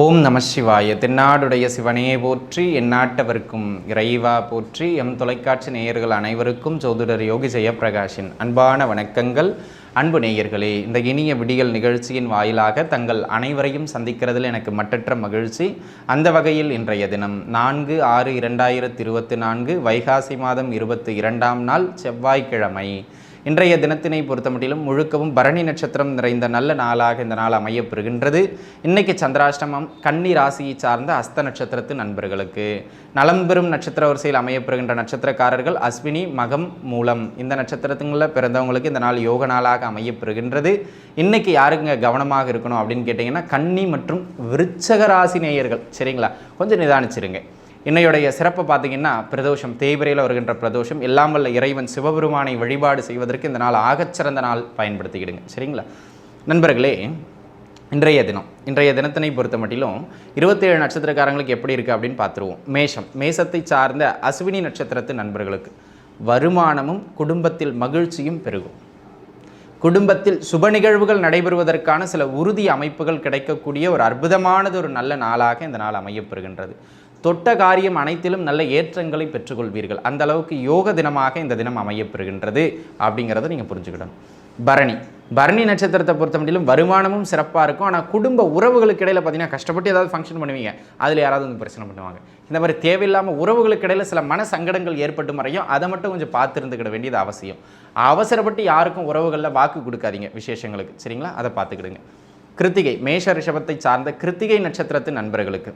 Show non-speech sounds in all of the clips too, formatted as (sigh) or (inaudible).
ஓம் நம சிவாய. தென்னாடுடைய சிவனையே போற்றி எந்நாட்டவர்க்கும் இறைவா போற்றி எம் தொலைக்காட்சி நேயர்கள் அனைவருக்கும் ஜோதிடர் யோகி ஜெயப்பிரகாஷின் அன்பான வணக்கங்கள். அன்பு நேயர்களே இந்த இனிய விடியல் நிகழ்ச்சியின் வாயிலாக தங்கள் அனைவரையும் சந்திக்கிறதில் எனக்கு மட்டற்ற மகிழ்ச்சி. அந்த வகையில் இன்றைய தினம் நான்கு ஆறு இரண்டாயிரத்தி இருபத்தி நான்கு வைகாசி மாதம் இருபத்தி இரண்டாம் நாள் செவ்வாய்க்கிழமை. இன்றைய தினத்தினை பொறுத்தமட்டிலும் முழுக்கவும் பரணி நட்சத்திரம் நிறைந்த நல்ல நாளாக இந்த நாள் அமையப்பெறுகின்றது. இன்னைக்கு சந்திராஷ்டமம் கன்னி ராசியை சார்ந்த அஸ்த நட்சத்திரத்து நண்பர்களுக்கு. நலம் பெறும் நட்சத்திர வரிசையில் அமையப்பெறுகின்ற நட்சத்திரக்காரர்கள் அஸ்வினி மகம் மூலம். இந்த நட்சத்திரத்துங்களில் பிறந்தவங்களுக்கு இந்த நாள் யோக நாளாக அமையப்பெறுகின்றது. இன்னைக்கு யாருங்க கவனமாக இருக்கணும் அப்படின்னு கேட்டிங்கன்னா கன்னி மற்றும் விருச்சக ராசி நேயர்கள். சரிங்களா? கொஞ்சம் நிதானிச்சிருங்க. இன்னையுடைய சிறப்பை பார்த்தீங்கன்னா பிரதோஷம் தேய்பிரையில் வருகின்ற பிரதோஷம் எல்லாம் வல்ல இறைவன் சிவபெருமானை வழிபாடு செய்வதற்கு இந்த நாள் ஆகச்சிறந்த நாள் பயன்படுத்திக்கிடுங்க. சரிங்களா? நண்பர்களே இன்றைய தினம் இன்றைய தினத்தினை பொறுத்த மட்டிலும் இருபத்தேழு நட்சத்திரக்காரங்களுக்கு எப்படி இருக்குது அப்படின்னு பார்த்துருவோம். மேஷம் மேசத்தை சார்ந்த அஸ்வினி நட்சத்திரத்து நண்பர்களுக்கு வருமானமும் குடும்பத்தில் மகிழ்ச்சியும் பெருகும். குடும்பத்தில் சுப நிகழ்வுகள் நடைபெறுவதற்கான சில உறுதி அமைப்புகள் கிடைக்கக்கூடிய ஒரு அற்புதமானது ஒரு நல்ல நாளாக இந்த நாள் அமையப்பெறுகின்றது தொட்ட காரியம் அனைத்திலும் நல்ல ஏற்றங்களை பெற்றுக்கொள்வீர்கள். அந்த அளவுக்கு யோக தினமாக இந்த தினம் அமையப்பெறுகின்றது அப்படிங்கிறத நீங்கள் புரிஞ்சுக்கிடணும். பரணி. பரணி நட்சத்திரத்தை பொறுத்த முடியலும் வருமானமும் சிறப்பாக இருக்கும். ஆனால் குடும்ப உறவுகளுக்கு இடையில் பார்த்தீங்கன்னா கஷ்டப்பட்டு ஏதாவது ஃபங்க்ஷன் பண்ணுவீங்க. அதில் யாராவது வந்து பிரச்சனை பண்ணுவாங்க. இந்த மாதிரி தேவையில்லாமல் உறவுகளுக்கு இடையில் சில மன சங்கடங்கள் ஏற்பட்டு மறையும். அதை மட்டும் கொஞ்சம் பார்த்துருந்துக்கிட வேண்டியது அவசியம். அவசரப்பட்டு யாருக்கும் உறவுகளில் வாக்கு கொடுக்காதீங்க விசேஷங்களுக்கு. சரிங்களா? அதை பார்த்துக்கிடுங்க. கிருத்திகை. மேஷ ரிஷபத்தை சார்ந்த கிருத்திகை நட்சத்திரத்து நண்பர்களுக்கு.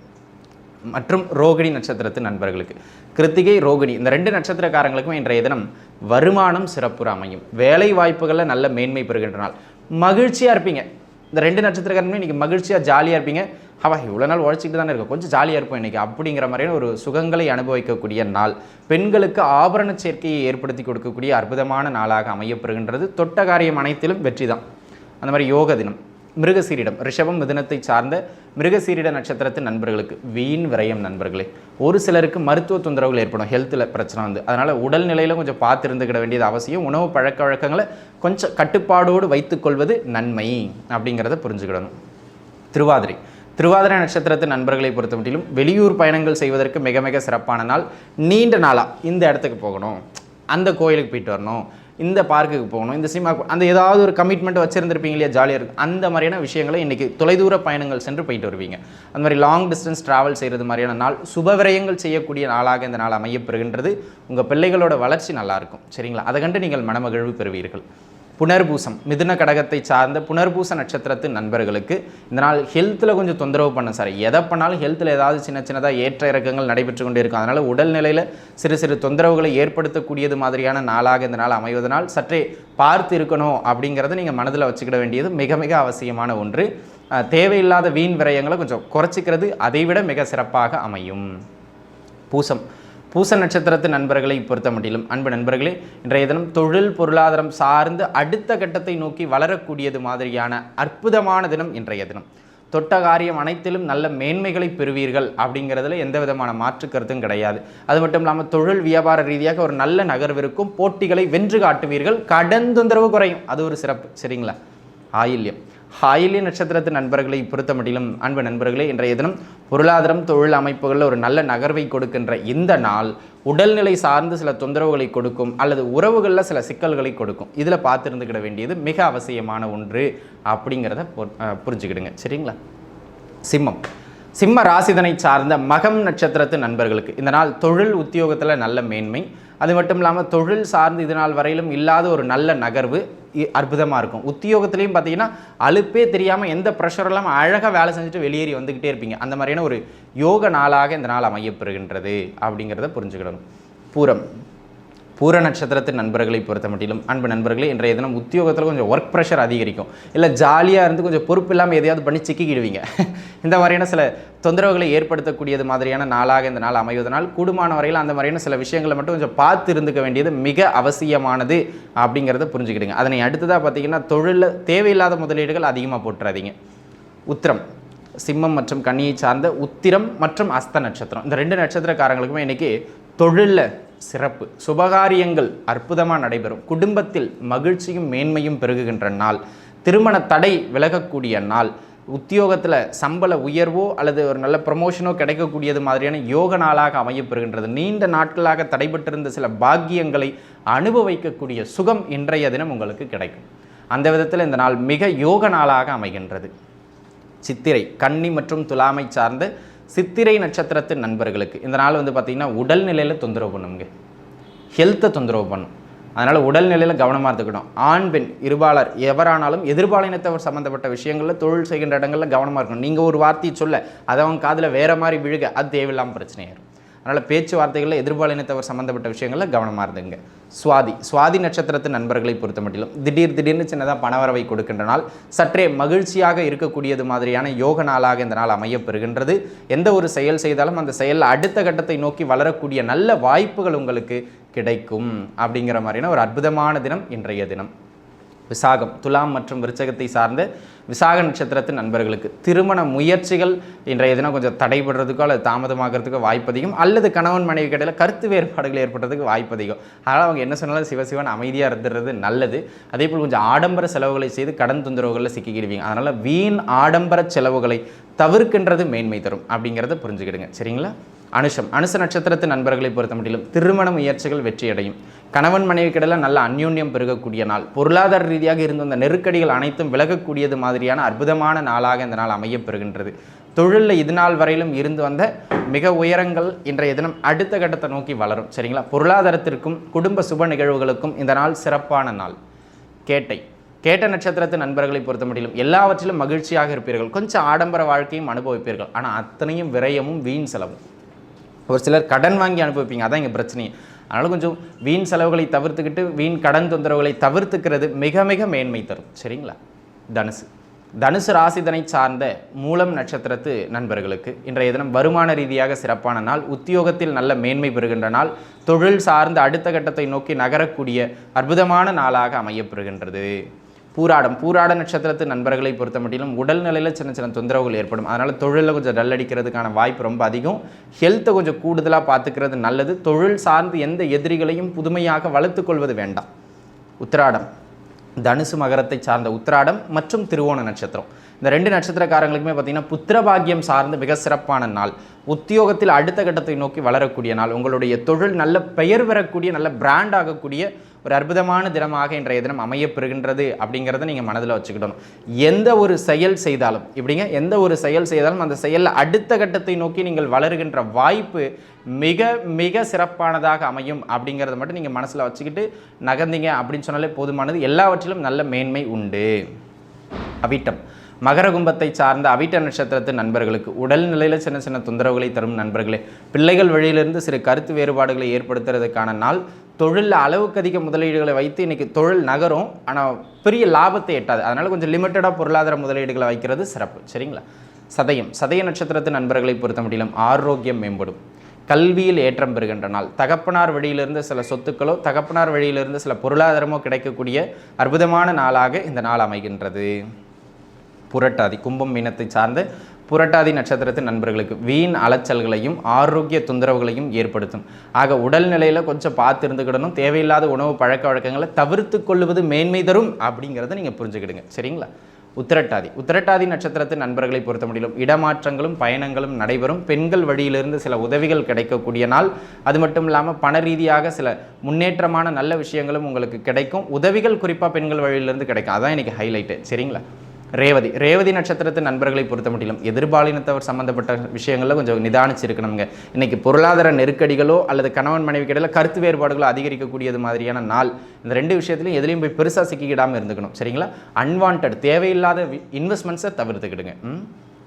மற்றும் ரோகிணி நட்சத்திரத்து நண்பர்களுக்கு. கிருத்திகை ரோகிணி இந்த ரெண்டு நட்சத்திரக்காரங்களுக்கும் இன்றைய தினம் வருமானம் சிறப்புற அமையும். வேலை வாய்ப்புகளில் நல்ல மேன்மை பெறுகின்ற நாள். மகிழ்ச்சியாக இருப்பீங்க. இந்த ரெண்டு நட்சத்திரக்காரங்களும் இன்றைக்கி மகிழ்ச்சியாக ஜாலியாக இருப்பீங்க. அவா இவ்வளோ நாள் உழைச்சிட்டு தானே இருக்கும். கொஞ்சம் ஜாலியாக இருப்போம் இன்றைக்கி அப்படிங்கிற மாதிரியான ஒரு சுகங்களை அனுபவிக்கக்கூடிய நாள். பெண்களுக்கு ஆபரண சேர்க்கையை ஏற்படுத்தி கொடுக்கக்கூடிய அற்புதமான நாளாக அமையப்பெறுகின்றது தொட்ட காரியம் அனைத்திலும் வெற்றி தான் அந்த மாதிரி யோக தினம். மிருகசீரிடம் ரிஷபம் மிதனத்தை சார்ந்த மிருகசீரிட நட்சத்திரத்தின் நண்பர்களுக்கு வீண் விரயம் நண்பர்களே. ஒரு சிலருக்கு மருத்துவ தொந்தரவுகள் ஏற்படும் ஹெல்த்தில் பிரச்சனை வந்து. அதனால் உடல்நிலையில் கொஞ்சம் பார்த்து இருந்துக்கிட வேண்டியது அவசியம். உணவு பழக்க வழக்கங்களை கொஞ்சம் கட்டுப்பாடோடு வைத்துக்கொள்வது நன்மை அப்படிங்கிறத புரிஞ்சுக்கிடணும். திருவாதிரை. திருவாதிரை நட்சத்திரத்தின் நண்பர்களை பொறுத்த மட்டிலும் வெளியூர் பயணங்கள் செய்வதற்கு மிக மிக சிறப்பான நாள். நீண்ட நாளாக இந்த இடத்துக்கு போகணும். அந்த கோயிலுக்கு போயிட்டு வரணும். இந்த பார்க்குக்கு போகணும் இந்த சினிமா அந்த ஏதாவது ஒரு கமிட்மெண்ட் வச்சுருந்துருப்பீங்க இல்லையா ஜாலியாக இருக்கும் அந்த மாதிரியான விஷயங்களை இன்றைக்கி தொலைதூர பயணங்கள் சென்று போயிட்டு வருவீங்க. அந்த மாதிரி லாங் டிஸ்டன்ஸ் ட்ராவல் செய்கிறது மாதிரியான நாள் சுப விரயங்கள் செய்யக்கூடிய நாளாக இந்த நாள் அமையப்பெறுகின்றது உங்கள் பிள்ளைகளோட வளர்ச்சி நல்லாயிருக்கும் சரிங்களா? அதை கண்டு நீங்கள் மனமகிழ்வு பெறுவீர்கள். புனர்பூசம் மிதுன கடகத்தை சார்ந்த புனர்பூச நட்சத்திரத்து நண்பர்களுக்கு இந்த நாள் ஹெல்த்தில் கொஞ்சம் தொந்தரவு பண்ண சார். எதை பண்ணாலும் ஹெல்த்தில் ஏதாவது சின்ன சின்னதாக ஏற்ற இறக்கங்கள் நடைபெற்று கொண்டு இருக்கும். அதனால் உடல்நிலையில் சிறு சிறு தொந்தரவுகளை ஏற்படுத்தக்கூடியது மாதிரியான நாளாக இந்த நாள் அமைவதனால் சற்றே பார்த்து இருக்கணும் அப்படிங்கிறத நீங்கள் மனதில் வச்சுக்கிட வேண்டியது மிக மிக அவசியமான ஒன்று. தேவையில்லாத வீண் விரயங்களை கொஞ்சம் குறைச்சிக்கிறது அதைவிட மிக சிறப்பாக அமையும். பூசம். பூச நட்சத்திரத்து நண்பர்களை பொறுத்த மட்டிலும் அன்பு நண்பர்களே இன்றைய தினம் தொழில் பொருளாதாரம் சார்ந்து அடுத்த கட்டத்தை நோக்கி வளரக்கூடியது மாதிரியான அற்புதமான தினம் இன்றைய தினம். தொட்ட காரியம் அனைத்திலும் நல்ல மேன்மைகளை பெறுவீர்கள் அப்படிங்கிறதுல எந்த விதமான மாற்று கருத்தும் கிடையாது. அது மட்டும் இல்லாமல் தொழில் வியாபார ரீதியாக ஒரு நல்ல நகர்விருக்கும் போட்டிகளை வென்று காட்டுவீர்கள் கடன் தொந்தரவு குறையும். அது ஒரு சிறப்பு சரிங்களா? ஆயில்யம். ஹாயிலி நட்சத்திரத்து நண்பர்களை பொறுத்த மட்டிலும் அன்பு நண்பர்களே இன்றைய தினம் பொருளாதாரம் தொழில் அமைப்புகளில் ஒரு நல்ல நகர்வை கொடுக்கின்ற இந்த நாள் உடல்நிலை சார்ந்து சில தொந்தரவுகளை கொடுக்கும் அல்லது உறவுகளில் சில சிக்கல்களை கொடுக்கும். இதில் பார்த்துருந்துக்கிட வேண்டியது மிக அவசியமான ஒன்று அப்படிங்கிறத புரிஞ்சுக்கிடுங்க. சரிங்களா? சிம்மம். சிம்ம ராசிதனை சார்ந்த மகம் நட்சத்திரத்து நண்பர்களுக்கு இந்த நாள் தொழில் உத்தியோகத்தில் நல்ல மேன்மை அது மட்டும் இல்லாமல் தொழில் சார்ந்து இது நாள் வரையிலும் இல்லாத ஒரு நல்ல நகர்வு அற்புதமாக இருக்கும். உத்தியோகத்துலேயும் பார்த்தீங்கன்னா அலுப்பே தெரியாமல் எந்த ப்ரெஷர் இல்லாமல் அழகாக வேலை செஞ்சுட்டு வெளியேறி வந்துக்கிட்டே இருப்பீங்க. அந்த மாதிரியான ஒரு யோக நாளாக இந்த நாள் அமையப்பெறுகின்றது அப்படிங்கிறத புரிஞ்சுக்கிடணும். பூரம். பூர நட்சத்திரத்தின் நண்பர்களை பொறுத்த மட்டிலும் அன்பு நண்பர்களே இன்றைய தினம் உத்தியோகத்தில் கொஞ்சம் ஒர்க் ப்ரெஷர் அதிகரிக்கும். இல்லை ஜாலியாக இருந்து கொஞ்சம் பொறுப்பு இல்லாமல் எதையாவது பண்ணி சிக்கிக்கிடுவீங்க. (laughs) இந்த மாதிரியான சில தொந்தரவுகளை ஏற்படுத்தக்கூடியது மாதிரியான நாளாக இந்த நாள் அமைவதனால் கூடுமான வரையில் அந்த மாதிரியான சில விஷயங்களை மட்டும் கொஞ்சம் பார்த்து இருந்துக்க வேண்டியது மிக அவசியமானது அப்படிங்கிறத புரிஞ்சுக்கிடுங்க. அதனை அடுத்ததாக பார்த்தீங்கன்னா தொழிலில் தேவையில்லாத முதலீடுகள் அதிகமாக போட்டுறாதீங்க. உத்திரம் சிம்மம் மற்றும் கன்னியை சார்ந்த உத்திரம் மற்றும் அஸ்த நட்சத்திரம். இந்த ரெண்டு நட்சத்திரக்காரங்களுக்குமே இன்றைக்கி தொழிலில் சிறப்பு. சுபகாரியங்கள் அற்புதமாக நடைபெறும். குடும்பத்தில் மகிழ்ச்சியும் மேன்மையும் பெருகுகின்ற நாள். திருமண தடை விலகக்கூடிய நாள். உத்தியோகத்தில் சம்பள உயர்வோ அல்லது ஒரு நல்ல ப்ரமோஷனோ கிடைக்கக்கூடியது மாதிரியான யோக நாளாக அமையப்பெறுகின்றது. நீண்ட நாட்களாக தடைபட்டிருந்த சில பாக்கியங்களை அனுபவிக்கக்கூடிய சுகம் இன்றைய தினம் உங்களுக்கு கிடைக்கும். அந்த விதத்தில் இந்த நாள் மிக யோக நாளாக அமைகின்றது. சித்திரை கன்னி மற்றும் துலாமை சார்ந்து சித்திரை நட்சத்திரத்து நண்பர்களுக்கு. இந்த நாள் வந்து பார்த்திங்கன்னா உடல்நிலையில் தொந்தரவு பண்ணுங்க ஹெல்த்தை தொந்தரவு பண்ணும். அதனால் உடல்நிலையில் கவனமாக இருந்துக்கணும். ஆண் பெண் இருபாளர் எவரானாலும் எதிர்பாலினத்தவர் சம்மந்தப்பட்ட விஷயங்களில் தொழில் செய்கின்ற இடங்களில் கவனமாக இருக்கணும். நீங்கள் ஒரு வார்த்தையை சொல்ல அதை அவங்க காதில் வேறு மாதிரி விழுக அது தேவையில்லாமல் பிரச்சனையாயிரும் அதனால் பேச்சுவார்த்தைகளில் எதிர்பாலினத்தவர் சம்மந்தப்பட்ட விஷயங்களில் கவனமாக இருந்துங்க. சுவாதி சுவாதி நட்சத்திரத்து நண்பர்களை பொறுத்த மட்டிலும் திடீர் திடீர்னு சின்னதாக பணவரவை கொடுக்கின்ற நாள் சற்றே மகிழ்ச்சியாக இருக்கக்கூடியது மாதிரியான யோக நாளாக இந்த நாள் அமையப்பெறுகின்றது. எந்த ஒரு செயல் செய்தாலும் அந்த செயலில் அடுத்த கட்டத்தை நோக்கி வளரக்கூடிய நல்ல வாய்ப்புகள் உங்களுக்கு கிடைக்கும் அப்படிங்கிற மாதிரியான ஒரு அற்புதமான தினம் இன்றைய தினம். விசாகம் துலாம் மற்றும் விருச்சகத்தை சார்ந்த விசாக நட்சத்திரத்தின் நண்பர்களுக்கு. திருமண முயற்சிகள் இன்றைய தினம் கொஞ்சம் தடைபடுறதுக்கோ அல்லது தாமதமாகிறதுக்கோ வாய்ப்பு அதிகம். அல்லது கணவன் மனைவி கடையில் கருத்து வேறுபாடுகள் ஏற்படுறதுக்கு வாய்ப்பு அதிகம். அதனால் அவங்க என்ன சொன்னாலும் சிவசிவன் அமைதியாக இருந்துறது நல்லது. அதே போல் கொஞ்சம் ஆடம்பர செலவுகளை செய்து கடன் தொந்தரவுகளில் சிக்கிக்கிடுவீங்க. அதனால் வீண் ஆடம்பர செலவுகளை தவிர்க்கின்றது மேன்மை தரும். அப்படிங்கிறத புரிஞ்சுக்கிடுங்க. சரிங்களா? அனுஷம். அனுச நட்சத்திரத்து நண்பர்களை பொறுத்த முடியும் திருமண முயற்சிகள் வெற்றியடையும். கணவன் மனைவி நல்ல அந்யோன்யம் பெருகக்கூடிய நாள். பொருளாதார ரீதியாக இருந்த அந்த நெருக்கடிகள் அனைத்தும் விலகக்கூடியது மாதிரியான அற்புதமான நாளாக இந்த நாள் அமைய பெறுகின்றது. தொழிலில் இது நாள் வரையிலும் இருந்து வந்த மிக உயரங்கள் இன்றைய தினம் அடுத்த கட்டத்தை நோக்கி வளரும். சரிங்களா? பொருளாதாரத்திற்கும் குடும்ப சுப நிகழ்வுகளுக்கும் இந்த நாள் சிறப்பான நாள். கேட்டை. கேட்ட நட்சத்திரத்து நண்பர்களை பொறுத்த முடியும் எல்லாவற்றிலும் மகிழ்ச்சியாக இருப்பீர்கள். கொஞ்சம் ஆடம்பர வாழ்க்கையும் அனுபவிப்பீர்கள். ஆனால் அத்தனையும் விரயமும் வீண் செலவும். ஒரு சிலர் கடன் வாங்கி அனுபவிப்பீங்க. அதான் இங்கே பிரச்சனை. அதனால் கொஞ்சம் வீண் செலவுகளை தவிர்த்துக்கிட்டு வீண் கடன் தொந்தரவுகளை தவிர்த்துக்கிறது மிக மிக மேன்மை தரும். சரிங்களா? தனுசு. தனுசு ராசிதனை சார்ந்த மூலம் நட்சத்திரத்து நண்பர்களுக்கு இன்றைய தினம் வருமான ரீதியாக சிறப்பான நாள் உத்தியோகத்தில் நல்ல மேன்மை பெறுகின்ற நாள் தொழில் சார்ந்த அடுத்த கட்டத்தை நோக்கி நகரக்கூடிய அற்புதமான நாளாக அமையப்பெறுகின்றது பூராடம் பூராட நட்சத்திரத்து நண்பர்களை பொறுத்த மட்டிலும் உடல்நிலையில் சின்ன சின்ன தொந்தரவுகள் ஏற்படும். அதனால் தொழிலில் கொஞ்சம் டல் அடிக்கிறதுக்கான வாய்ப்பு ரொம்ப அதிகம். ஹெல்த்தை கொஞ்சம் கூடுதலாக பார்த்துக்கிறது நல்லது. தொழில் சார்ந்து எந்த எதிரிகளையும் புதுமையாக வளர்த்துக்கொள்வது வேண்டாம். உத்திராடம். தனுசு மகரத்தை சார்ந்த உத்திராடம் மற்றும் திருவோண நட்சத்திரம். இந்த ரெண்டு நட்சத்திரக்காரங்களுக்குமே பார்த்தீங்கன்னா புத்திரபாகியம் சார்ந்து மிக சிறப்பான நாள். உத்தியோகத்தில் அடுத்த கட்டத்தை நோக்கி வளரக்கூடிய நாள். உங்களுடைய தொழில் நல்ல பெயர் பெறக்கூடிய நல்ல பிராண்ட் ஆகக்கூடிய ஒரு அற்புதமான தினமாக இன்றைய தினம் அமையப்பெறுகின்றது அப்படிங்கிறத நீங்கள் மனதில் வச்சுக்கிடணும். எந்த ஒரு செயல் செய்தாலும் இப்படிங்க எந்த ஒரு செயல் செய்தாலும் அந்த செயலில் அடுத்த கட்டத்தை நோக்கி நீங்கள் வளருகின்ற வாய்ப்பு மிக மிக சிறப்பானதாக அமையும் அப்படிங்கிறத மட்டும் நீங்கள் மனசில் வச்சுக்கிட்டு நகர்ந்தீங்க அப்படின்னு சொன்னாலே போதுமானது. எல்லாவற்றிலும் நல்ல மேன்மை உண்டு. அவிட்டம். மகர கும்பத்தை சார்ந்த அவிட்ட நட்சத்திரத்து நண்பர்களுக்கு உடல்நிலையில் சின்ன சின்ன தொந்தரவுகளை தரும் நண்பர்களே பிள்ளைகள் வழியிலிருந்து சிறு கருத்து வேறுபாடுகளை ஏற்படுத்துறதுக்கான நாள் தொழிலில் அளவுக்கு அதிக முதலீடுகளை வைத்து இன்றைக்கி தொழில் நகரும். ஆனால் பெரிய லாபத்தை எட்டாது. அதனால் கொஞ்சம் லிமிட்டடாக பொருளாதார முதலீடுகளை வைக்கிறது சிறப்பு. சரிங்களா? சதயம். சதய நட்சத்திரத்து நண்பர்களை பொறுத்த முடியலும் ஆரோக்கியம் மேம்படும். கல்வியில் ஏற்றம் பெறுகின்ற நாள். தகப்பனார் வழியிலிருந்து சில சொத்துக்களோ தகப்பனார் வழியிலிருந்து சில பொருளாதாரமோ கிடைக்கக்கூடிய அற்புதமான நாளாக இந்த நாள் அமைகின்றது. புரட்டாதி கும்பம் மீனத்தை சார்ந்த புரட்டாதி நட்சத்திரத்தின் நண்பர்களுக்கு வீண் அலைச்சல்களையும் ஆரோக்கிய தொந்தரவுகளையும் ஏற்படுத்தும். ஆக உடல்நிலையில் கொஞ்சம் பார்த்து இருந்துக்கிடணும் தேவையில்லாத உணவு பழக்க வழக்கங்களை தவிர்த்து கொள்வது மேன்மை தரும் அப்படிங்கிறத நீங்கள் புரிஞ்சுக்கிடுங்க. சரிங்களா? உத்திரட்டாதி. உத்திரட்டாதி நட்சத்திரத்தின் நண்பர்களை பொறுத்த முடியும் இடமாற்றங்களும் பயணங்களும் நடைபெறும். பெண்கள் வழியிலிருந்து சில உதவிகள் கிடைக்கக்கூடிய நாள். அது மட்டும் இல்லாமல் பண ரீதியாக சில முன்னேற்றமான நல்ல விஷயங்களும் உங்களுக்கு கிடைக்கும். உதவிகள் குறிப்பாக பெண்கள் வழியிலிருந்து கிடைக்கும். அதான் இன்றைக்கி ஹைலைட்டு சரிங்களா? ரேவதி. ரேவதி நட்சத்திரத்து நண்பர்களை பொறுத்த மட்டிலும் எதிர்பாலினத்தவர் சம்மந்தப்பட்ட விஷயங்களில் கொஞ்சம் நிதானிச்சிருக்கணுங்க இன்னைக்கு பொருளாதார நெருக்கடிகளோ அல்லது கணவன் மனைவி கிடையில கருத்து வேறுபாடுகளோ அதிகரிக்கக்கூடியது மாதிரியான நாள். இந்த ரெண்டு விஷயத்துலையும் எதுலையும் போய் பெருசாக சிக்கிக்கிடாமல் இருந்துக்கணும். சரிங்களா? அன்வான்ட் தேவையில்லாத இன்வெஸ்ட்மெண்ட்ஸை தவிர்த்துக்கிடுங்க.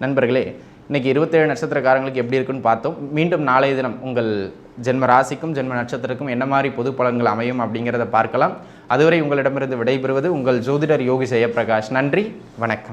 நண்பர்களே இன்னைக்கு இருபத்தேழு நட்சத்திரக்காரங்களுக்கு எப்படி இருக்குன்னு பார்த்தோம். மீண்டும் நாளைய தினம் உங்கள் ஜென்ம ராசிக்கும் ஜென்ம நட்சத்திரக்கும் என்ன மாதிரி பொது பலன்கள் அமையும் அப்படிங்கிறத பார்க்கலாம். அதுவரை உங்களிடமிருந்து விடைபெறுவது உங்கள் ஜோதிடர் யோகி ஜெயபிரகாஷ் நன்றி வணக்கம்.